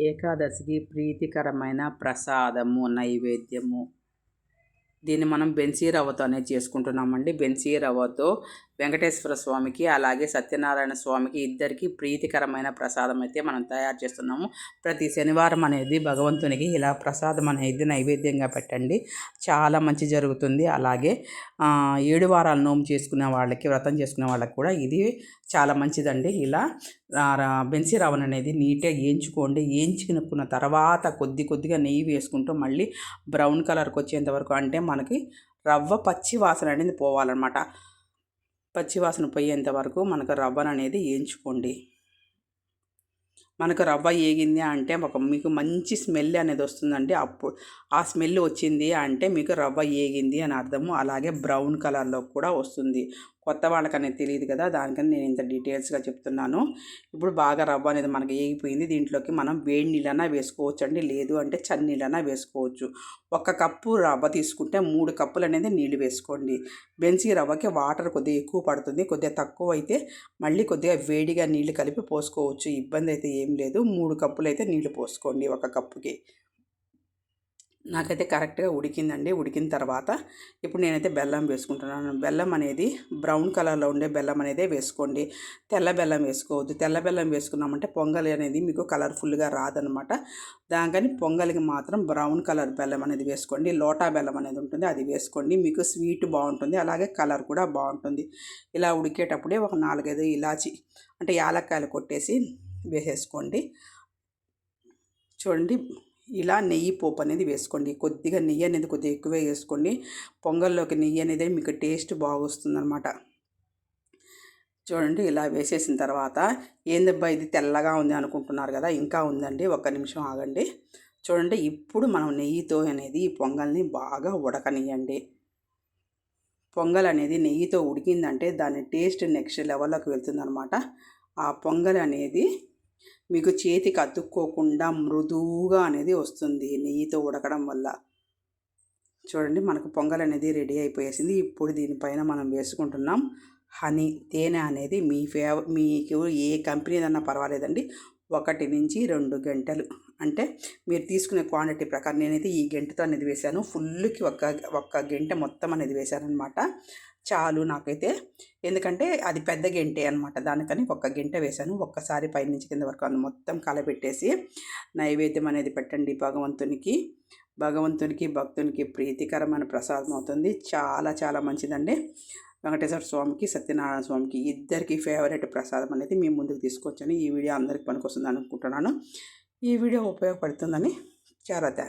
ఏకాదశికి ప్రీతికరమైన ప్రసాదము నైవేద్యము. దీన్ని మనం బెన్సీ రవ్వతోనే అనేది చేసుకుంటున్నామండి. బెన్సీ రవ్వతో వెంకటేశ్వర స్వామికి అలాగే సత్యనారాయణ స్వామికి ఇద్దరికి ప్రీతికరమైన ప్రసాదం అయితే మనం తయారు చేస్తున్నాము. ప్రతి శనివారం అనేది భగవంతునికి ఇలా ప్రసాదం అనేది నైవేద్యంగా పెట్టండి. చాలా మంచి జరుగుతుంది. అలాగే ఏడు వారాలు నోము చేసుకునే వాళ్ళకి వ్రతం చేసుకునే వాళ్ళకి కూడా ఇది చాలా మంచిదండి. ఇలా బెన్సీ రవ్వను అనేది నీట్గా వేయించుకోండి వేయించుకున్న తర్వాత కొద్ది కొద్దిగా నెయ్యి వేసుకుంటూ మళ్ళీ బ్రౌన్ కలర్కి వచ్చేంత వరకు అంటే మనకి రవ్వ పచ్చి వాసన అనేది పోవాలన్నమాట. పచ్చివాసన పోయేంత వరకు మనకు రవ్వను అనేది వేయించుకోండి మనకు రవ్వ ఏగింది అంటే ఒక మీకు మంచి స్మెల్ అనేది వస్తుందండి. అప్పుడు ఆ స్మెల్ వచ్చింది అంటే మీకు రవ్వ ఏగింది అని అర్థము. అలాగే బ్రౌన్ కలర్లో కూడా వస్తుంది. కొత్త వాళ్ళకనేది తెలియదు కదా దానికని నేను ఇంత డీటెయిల్స్గా చెప్తున్నాను. ఇప్పుడు బాగా రవ్వ అనేది మనకి ఏగిపోయింది దీంట్లోకి మనం వేడి నీళ్ళన్నా వేసుకోవచ్చు అండి లేదు అంటే చన్ని నీళ్ళన్నా వేసుకోవచ్చు. ఒక కప్పు రవ్వ తీసుకుంటే మూడు కప్పులు అనేది నీళ్ళు వేసుకోండి. బెన్సీ రవ్వకి వాటర్ కొద్దిగా ఎక్కువ పడుతుంది కొద్దిగా తక్కువ అయితే మళ్ళీ కొద్దిగా వేడిగా నీళ్ళు కలిపి పోసుకోవచ్చు ఇబ్బంది అయితే ఏం లేదు. మూడు కప్పులు అయితే నీళ్ళు పోసుకోండి ఒక కప్పుకి. నాకైతే కరెక్ట్గా ఉడికిందండి. ఉడికిన తర్వాత ఇప్పుడు నేనైతే బెల్లం వేసుకుంటున్నాను. బెల్లం అనేది బ్రౌన్ కలర్లో ఉండే బెల్లం అనేది వేసుకోండి. తెల్ల బెల్లం వేసుకోవద్దు. తెల్ల బెల్లం వేసుకున్నామంటే పొంగలి అనేది మీకు కలర్ఫుల్గా రాదనమాట. దానికని పొంగలికి మాత్రం బ్రౌన్ కలర్ బెల్లం అనేది వేసుకోండి. లోటా బెల్లం అనేది ఉంటుంది. అది వేసుకోండి. మీకు స్వీట్ బాగుంటుంది. అలాగే కలర్ కూడా బాగుంటుంది. ఇలా ఉడికేటప్పుడే ఒక నాలుగైదు ఇలాచి అంటే యాలక్కాయలు కొట్టేసి వేసేసుకోండి. చూడండి ఇలా నెయ్యి పోపు అనేది వేసుకోండి. కొద్దిగా నెయ్యి అనేది కొద్దిగా ఎక్కువే వేసుకోండి. పొంగల్లోకి నెయ్యి అనేది మీకు టేస్ట్ బాగొస్తుందనమాట చూడండి ఇలా వేసేసిన తర్వాత ఏందబ్బా ఇది తెల్లగా ఉంది అనుకుంటున్నారు కదా ఇంకా ఉందండి. ఒక్క నిమిషం ఆగండి. చూడండి ఇప్పుడు మనం నెయ్యితో అనేది ఈ పొంగల్ని బాగా ఉడకనియండి పొంగల్ అనేది నెయ్యితో ఉడికిందంటే దాని టేస్ట్ నెక్స్ట్ లెవెల్లోకి వెళ్తుందనమాట ఆ పొంగల్ అనేది మీకు చేతికి అతుక్కోకుండా మృదువుగా అనేది వస్తుంది నెయ్యితో ఉడకడం వల్ల. చూడండి మనకు పొంగల్ అనేది రెడీ అయిపోయేసింది. ఇప్పుడు దీనిపైన మనం వేసుకుంటున్నాం హనీ. తేనె అనేది మీ ఫేవ మీకు ఏ కంపెనీదన్నా పర్వాలేదండి. ఒకటి నుంచి రెండు గంటలు. అంటే మీరు తీసుకునే క్వాంటిటీ ప్రకారం నేనైతే ఈ గంటతో అనేది వేశాను. ఫుల్కి ఒక్క ఒక్క గంట మొత్తం అనేది వేశాను అనమాట చాలు నాకైతే. ఎందుకంటే అది పెద్ద గంటే అనమాట దానికని ఒక్క గంట వేశాను. ఒక్కసారి పైనుంచి కింద వరకు అది మొత్తం కలబెట్టేసి నైవేద్యం అనేది పెట్టండి భగవంతునికి. భగవంతునికి భక్తునికి ప్రీతికరమైన ప్రసాదం అవుతుంది. చాలా చాలా మంచిదండి. వెంకటేశ్వర స్వామికి సత్యనారాయణ స్వామికి ఇద్దరికి ఫేవరెట్ ప్రసాదం అనేది మేము ముందుకు తీసుకొచ్చాను. ఈ వీడియో అందరికి పనికొస్తుంది అనుకుంటున్నాను. ఈ వీడియో ఉపయోగపడుతుందని చాలా థ్యాంక్స్